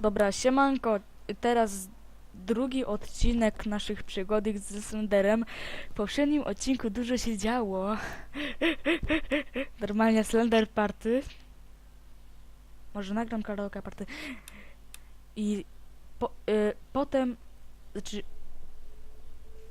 Dobra, siemanko, teraz drugi odcinek naszych przygody z Slenderem. W poprzednim odcinku dużo się działo. Normalnie Slender Party. Może nagram karaoke party. I po, y, potem, znaczy,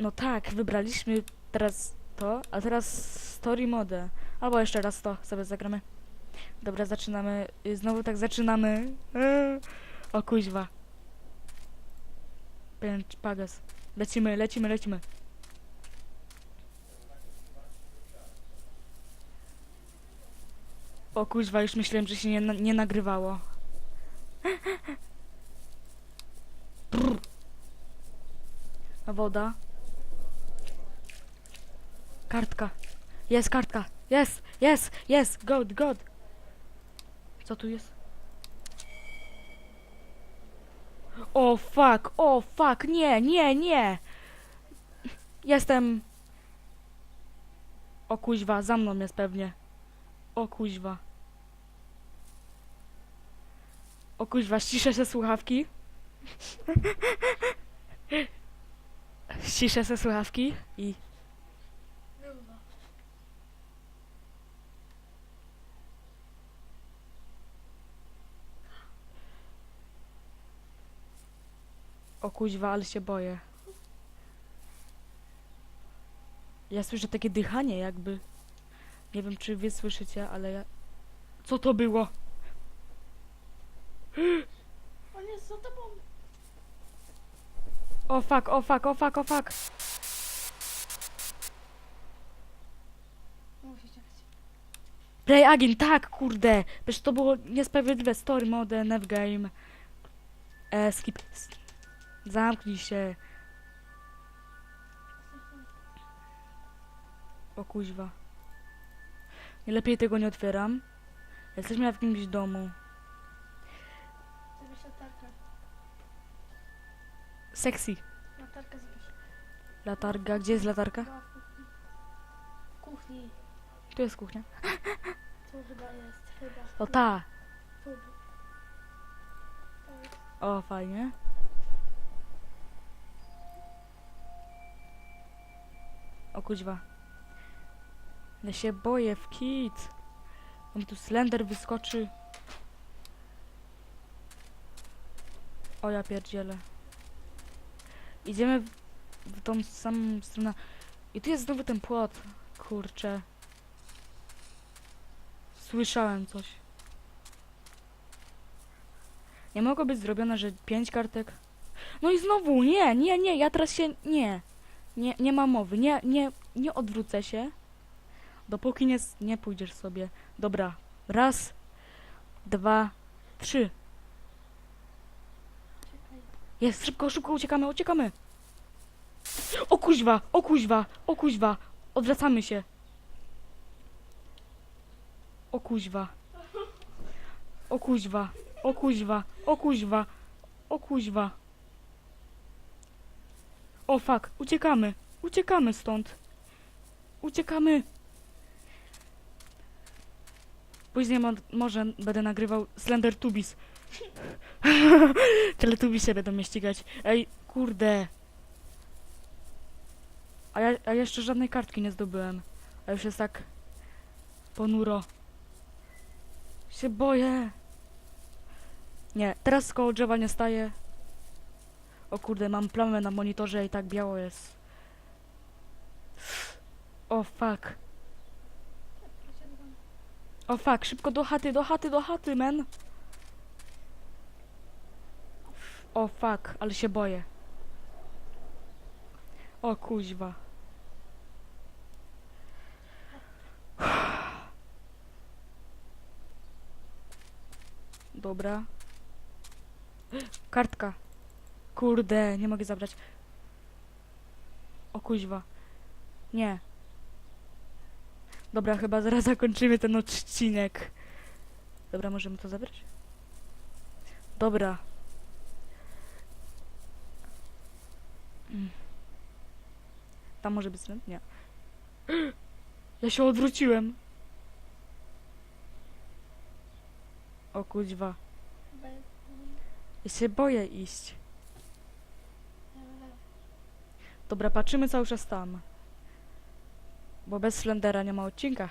no tak, wybraliśmy teraz to, a teraz story mode. Albo jeszcze raz to sobie zagramy. Dobra, zaczynamy. Y, Znowu tak zaczynamy. O kuźwa. Pęcz, pagas. Lecimy, lecimy, lecimy. O kuźwa, już myślałem, że się nie, nie nagrywało. Brr. Woda. Kartka. Jest kartka. Jest, jest, jest. God, God. Co tu jest? O fuck, o fuck, nie, nie, nie. Jestem... O kuźwa, za mną jest pewnie. O kuźwa. O kuźwa, ściszę se słuchawki. ściszę słuchawki i... O kuźwa, ale się boję. Ja słyszę takie dychanie jakby. Nie wiem, czy wy słyszycie, ale ja... Co to było? On jest za tobą. O fuck, o fuck, o fuck, o fuck. Musi czekać. Play again, tak, kurde. Przecież to było niesprawiedliwe. Story mode, nev game. E, skip. skip. Zamknij się. O kuźwa. Nie lepiej tego nie otwieram. Jesteśmy w jakimś domu. Zabierz latarkę. Sexy. Latarkę zabierz. Latarga. Gdzie jest latarka? Była w kuchni. Tu jest kuchnia. Tu chyba jest. Chyba. O ta. Tu. O, fajnie. O kuźwa. Ja się boję w kit. On tu slender wyskoczy. O ja pierdzielę. Idziemy w, tą samą stronę. I tu jest znowu ten płot. Kurczę. Słyszałem coś. Nie mogło być zrobione, że pięć kartek? No i znowu, nie, nie, nie, ja teraz się, nie. Nie, nie ma mowy, nie, nie, nie odwrócę się. Dopóki nie, nie pójdziesz sobie. Dobra, raz, dwa, trzy. Jest, szybko, szybko uciekamy, uciekamy. O kuźwa, o kuźwa, o kuźwa. Odwracamy się. O kuźwa. O kuźwa, o kuźwa, o kuźwa, o kuźwa. O fuck, uciekamy, uciekamy stąd. Uciekamy. Później mo może będę nagrywał Slender Tubis. Teletubisie będą mnie ścigać. Ej, kurde. A ja, a jeszcze żadnej kartki nie zdobyłem. A już jest tak ponuro. Się boję. Nie, teraz koło drzewa nie staję. O kurde, mam plamę na monitorze i tak biało jest. O fuck. O fuck, szybko do chaty, do chaty, do chaty, men. O fuck, ale się boję. O kuźwa. Dobra. Kartka. Kurde, nie mogę zabrać. O kuźwa. Nie. Dobra, chyba zaraz zakończymy ten odcinek. Dobra, możemy to zabrać? Dobra. Mm. Tam może być slend? Nie. Ja się odwróciłem. O kuźwa. Ja się boję iść. Dobra, patrzymy cały czas tam. Bo bez Slendera nie ma odcinka.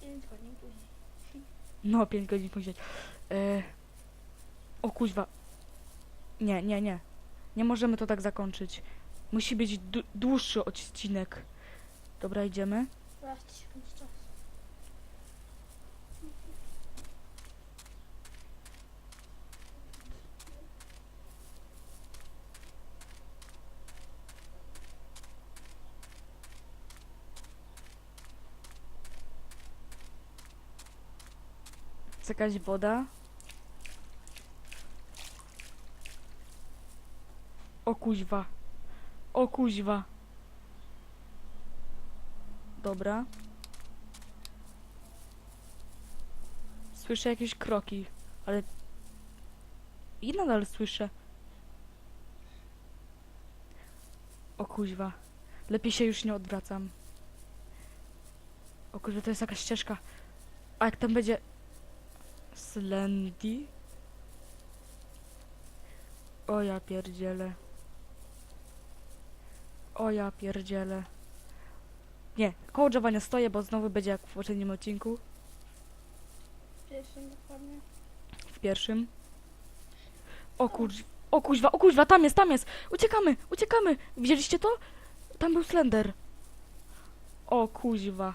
Pięć godzin później. No, 5 godzin później. E... O kuźwa. Nie, nie, nie. Nie możemy to tak zakończyć. Musi być dłu- dłuższy odcinek. Dobra, idziemy. Raz ci się kończy czas. Jest jakaś woda. O kuźwa. O kuźwa. Dobra. Słyszę jakieś kroki, ale... I nadal słyszę. O kuźwa. Lepiej się już nie odwracam. O to jest jakaś ścieżka. A jak tam będzie... Slendy? O ja pierdzielę. O ja pierdzielę. Nie, koło drzewa nie stoję, bo znowu będzie jak w poprzednim odcinku. Pierwszym dokładnie. W pierwszym. O kurz... O kuźwa, o kuźwa, tam jest, tam jest! Uciekamy, uciekamy! Widzieliście to? Tam był Slender. O kuźwa.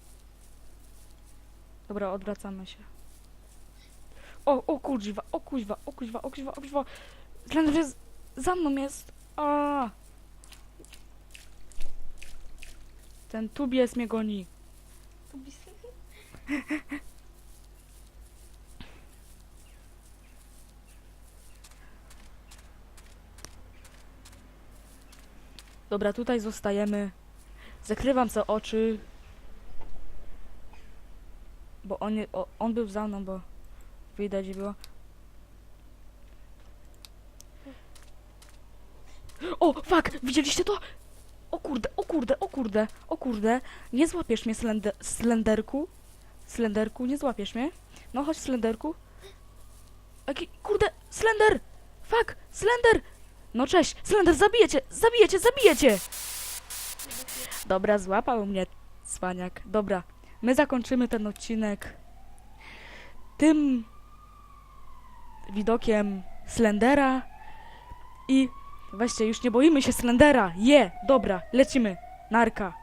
Dobra, odwracamy się. O, o kuźwa, o kuźwa, o kuźwa, o kuźwa, o kuźwa. Slender jest... Za mną jest. A. Ten tubies mnie goni. Dobra, tutaj zostajemy. Zakrywam sobie oczy. Bo on, o, on był za mną, bo widać było. O, fuck! Widzieliście to? O kurde, o kurde, o kurde, o kurde. Nie złapiesz mnie, slende, Slenderku. Slenderku, nie złapiesz mnie. No chodź, Slenderku. Jaki, kurde, Slender! Fuck, Slender! No cześć, Slender, zabijecie, zabijecie, zabijecie! Dobra, złapał mnie cwaniak. Dobra, my zakończymy ten odcinek tym widokiem Slendera i weźcie, już nie boimy się Slendera. Je, dobra, lecimy. Narka.